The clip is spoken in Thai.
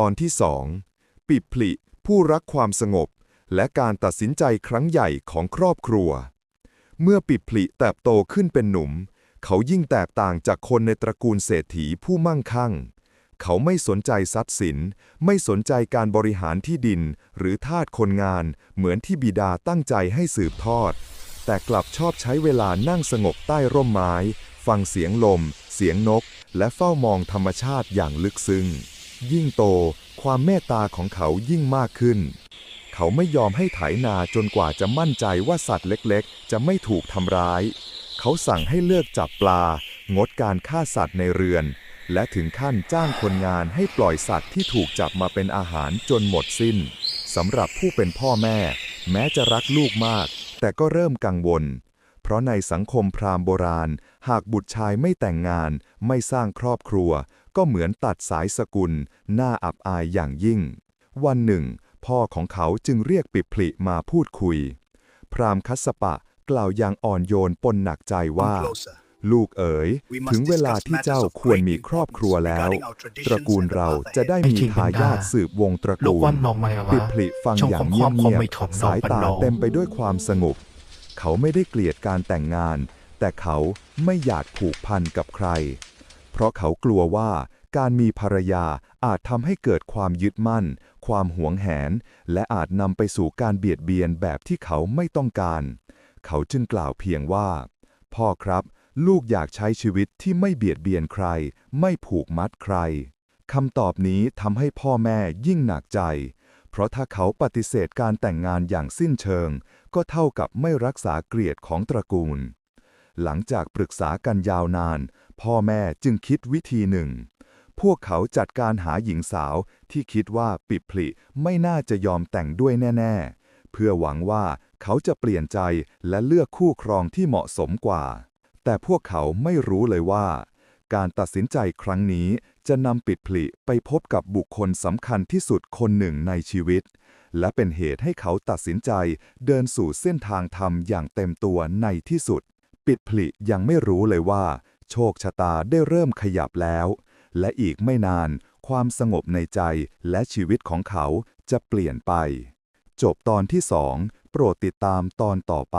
ตอนที่สองปิดผลิผู้รักความสงบ และการตัดสินใจครั้งใหญ่ของครอบครัว เมื่อปิดผลิเติบโตขึ้นเป็นหนุ่ม เขายิ่งแตกต่างจากคนในตระกูลเศรษฐีผู้มั่งคั่ง เขาไม่สนใจทรัพย์สิน ไม่สนใจการบริหารที่ดินหรือทาสคนงาน เหมือนที่บิดาตั้งใจให้สืบทอด แต่กลับชอบใช้เวลานั่งสงบใต้ร่มไม้ ฟังเสียงลม เสียงนก และเฝ้ามองธรรมชาติอย่างลึกซึ้ง ยิ่งโต ความเมตตาของเขายิ่งมากขึ้น เขาไม่ยอมให้ไถนาจนกว่าจะมั่นใจว่าสัตว์เล็กๆ จะไม่ถูกทำร้าย เขาสั่งให้เลิกจับปลา งดการฆ่าสัตว์ในเรือน และถึงขั้นจ้างคนงานให้ปล่อยสัตว์ที่ถูกจับมาเป็นอาหารจนหมดสิ้นสำหรับผู้เป็นพ่อแม่ แม้จะรักลูกมาก แต่ก็เริ่มกังวล เพราะในสังคมพราหมณ์โบราณ หากบุตรชายไม่แต่งงาน ไม่สร้างครอบครัว ก็เหมือนตัดสายสกุล น่าอับอายอย่างยิ่ง วันหนึ่ง พ่อของเขาจึงเรียกปิพลิมาพูดคุย พรามคัสปะกล่าวอย่างอ่อนโยนปนหนักใจว่า ลูกเอ๋ย ถึงเวลาที่เจ้าควรมีครอบครัวแล้ว ตระกูลเราจะได้มีทายาทสืบวงตระกูลปิพลิฟังอย่างเงียบๆสายตาเต็มไปด้วยความสงบเขาไม่ได้เกลียดการแต่งงาน แต่เขาไม่อยากผูกพันกับใคร เพราะเขากลัวว่าการมีภรรยาอาจทำให้เกิดความยึดมั่น ความหวงแหน และอาจนำไปสู่การเบียดเบียนแบบที่เขาไม่ต้องการ เขาจึงกล่าวเพียงว่า พ่อครับ ลูกอยากใช้ชีวิตที่ไม่เบียดเบียนใคร ไม่ผูกมัดใครคำตอบนี้ทำให้พ่อแม่ยิ่งหนักใจ เพราะถ้าเขาปฏิเสธการแต่งงานอย่างสิ้นเชิง ก็เท่ากับไม่รักษาเกียรติของตระกูล หลังจากปรึกษากันยาวนาน พ่อแม่จึงคิดวิธีหนึ่ง พวกเขาจัดการหาหญิงสาวที่คิดว่าปิดผลิไม่น่าจะยอมแต่งด้วยแน่ ๆ เพื่อหวังว่าเขาจะเปลี่ยนใจและเลือกคู่ครองที่เหมาะสมกว่า แต่พวกเขาไม่รู้เลยว่า การตัดสินใจครั้งนี้จะนำปิดผลิไปพบกับบุคคลสำคัญที่สุดคนหนึ่งในชีวิต และเป็นเหตุให้เขาตัดสินใจเดินสู่เส้นทางธรรมอย่างเต็มตัวในที่สุด ปิดผลิยังไม่รู้เลยว่า โชคชะตาได้เริ่มขยับแล้ว และอีกไม่นาน ความสงบในใจและชีวิตของเขาจะเปลี่ยนไป จบตอนที่สองโปรดติดตามตอนต่อไป